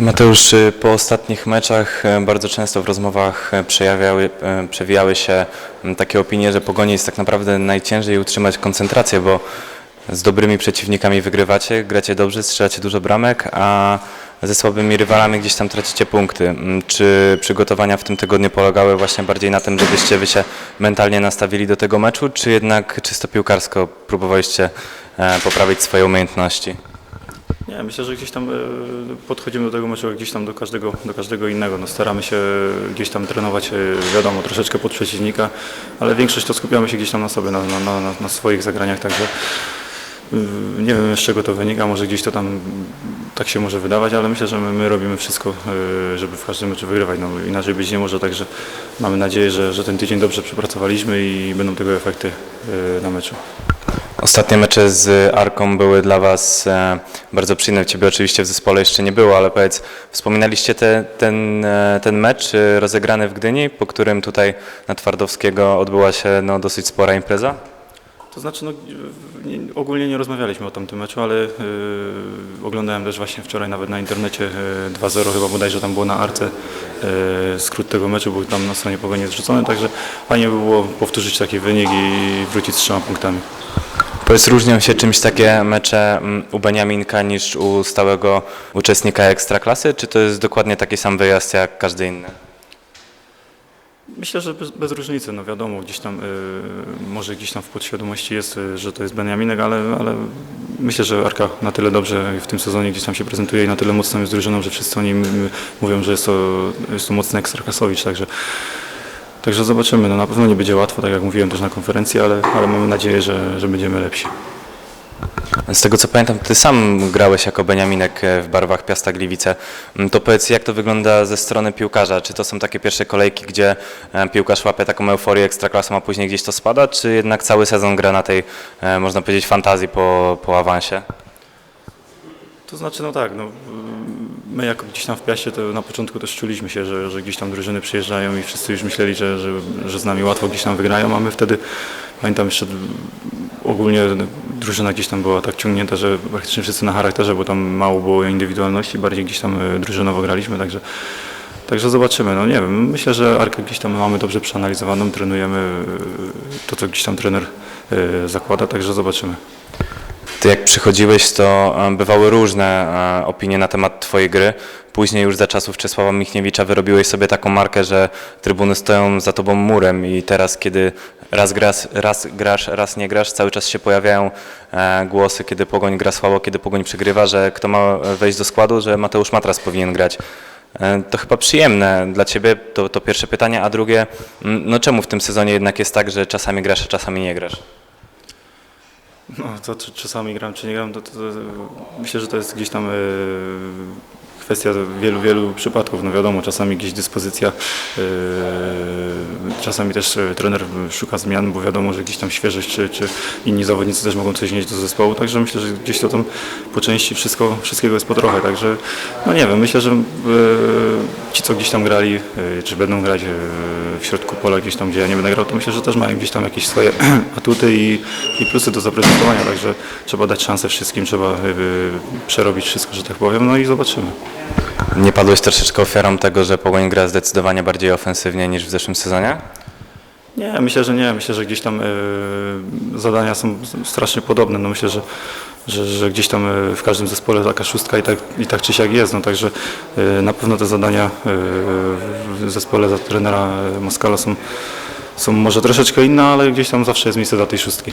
Mateusz, po ostatnich meczach e, bardzo często w rozmowach e, przejawiały, e, przewijały się takie opinie, że Pogoni jest tak naprawdę najciężej utrzymać koncentrację, bo z dobrymi przeciwnikami wygrywacie, gracie dobrze, strzelacie dużo bramek, a ze słabymi rywalami gdzieś tam tracicie punkty. Czy przygotowania w tym tygodniu polegały właśnie bardziej na tym, żebyście wy się mentalnie nastawili do tego meczu, czy jednak czysto piłkarsko próbowaliście poprawić swoje umiejętności? Nie, myślę, że gdzieś tam e, podchodzimy do tego meczu jak gdzieś tam do każdego, do każdego innego. No, staramy się gdzieś tam trenować, e, wiadomo, troszeczkę pod przeciwnika, ale większość to skupiamy się gdzieś tam na sobie, na, na, na, na swoich zagraniach, także y, nie wiem z czego to wynika, może gdzieś to tam tak się może wydawać, ale myślę, że my, my robimy wszystko, e, żeby w każdym meczu wygrywać. No, inaczej być nie może, także mamy nadzieję, że, że ten tydzień dobrze przepracowaliśmy i będą tego efekty na meczu. Ostatnie mecze z Arką były dla Was e, bardzo przyjemne. Ciebie oczywiście w zespole jeszcze nie było, ale powiedz, wspominaliście te, ten, e, ten mecz e, rozegrany w Gdyni, po którym tutaj na Twardowskiego odbyła się no, dosyć spora impreza? To znaczy, no, nie, ogólnie nie rozmawialiśmy o tamtym meczu, ale yy, oglądałem też właśnie wczoraj nawet na internecie yy, 2-0 chyba bodajże tam było na Arce. Yy, skrót tego meczu był tam na stronie Pogoni zrzucony, także fajnie by było powtórzyć taki wynik i wrócić z trzema punktami. Powiedz, różnią się czymś takie mecze mm, u Beniaminka niż u stałego uczestnika Ekstraklasy, czy to jest dokładnie taki sam wyjazd jak każdy inny? Myślę, że bez, bez różnicy, no wiadomo, gdzieś tam, yy, może gdzieś tam w podświadomości jest, yy, że to jest Benjaminek, ale, ale myślę, że Arka na tyle dobrze w tym sezonie gdzieś tam się prezentuje i na tyle mocno jest drużyną, że wszyscy oni m- m- mówią, że jest to, jest to mocny ekstraklasowicz, także, także zobaczymy. No, na pewno nie będzie łatwo, tak jak mówiłem też na konferencji, ale, ale mamy nadzieję, że, że będziemy lepsi. Z tego co pamiętam, ty sam grałeś jako Beniaminek e, w barwach Piasta Gliwice. Mm, To powiedz, jak to wygląda ze strony piłkarza? Czy to są takie pierwsze kolejki, gdzie e, piłkarz łapie taką euforię ekstraklasą, a później gdzieś to spada, czy jednak cały sezon gra na tej, e, można powiedzieć, fantazji po, po awansie? To znaczy, no tak, no, my jako gdzieś tam w Piaście to na początku też czuliśmy się, że, że gdzieś tam drużyny przyjeżdżają i wszyscy już myśleli, że, że, że z nami łatwo gdzieś tam wygrają, a my wtedy, pamiętam jeszcze ogólnie drużyna gdzieś tam była tak ciągnięta, że praktycznie wszyscy na charakterze, bo tam mało było indywidualności, bardziej gdzieś tam e, drużynowo graliśmy, także Także zobaczymy, no nie wiem, myślę, że Arkę gdzieś tam mamy dobrze przeanalizowaną, trenujemy e, to, co gdzieś tam trener e, zakłada, także zobaczymy. Ty jak przychodziłeś, to e, bywały różne e, opinie na temat twojej gry. Później już za czasów Czesława Michniewicza wyrobiłeś sobie taką markę, że trybuny stoją za tobą murem i teraz kiedy raz grasz, raz, grasz, raz nie grasz, cały czas się pojawiają e, głosy, kiedy Pogoń gra słabo, kiedy Pogoń przegrywa, że kto ma wejść do składu, że Mateusz Matras powinien grać. E, To chyba przyjemne dla Ciebie, to, to pierwsze pytanie, a drugie, mm, no czemu w tym sezonie jednak jest tak, że czasami grasz, a czasami nie grasz? No, to czy czasami gram, czy nie gram, to, to, to myślę, że to jest gdzieś tam e, kwestia wielu, wielu przypadków. No wiadomo, czasami gdzieś dyspozycja, e, czasami też e, trener szuka zmian, bo wiadomo, że gdzieś tam świeżość, czy, czy inni zawodnicy też mogą coś wnieść do zespołu, także myślę, że gdzieś to tam po części wszystko, wszystkiego jest po trochę, także no nie wiem, myślę, że e, ci, co gdzieś tam grali, e, czy będą grać e, w środku pola, gdzieś tam, gdzie ja nie będę grał, to myślę, że też mają gdzieś tam jakieś swoje atuty i, i plusy do zaprezentowania, także trzeba dać szansę wszystkim, trzeba e, przerobić wszystko, że tak powiem, no i zobaczymy. Nie padłeś troszeczkę ofiarą tego, że Pogoń gra zdecydowanie bardziej ofensywnie niż w zeszłym sezonie? Nie, myślę, że nie. Myślę, że gdzieś tam e, zadania są strasznie podobne. No myślę, że, że, że gdzieś tam e, w każdym zespole taka szóstka i tak, i tak czy siak jest. No także e, na pewno te zadania e, w zespole za trenera Moskala są, są może troszeczkę inne, ale gdzieś tam zawsze jest miejsce dla tej szóstki.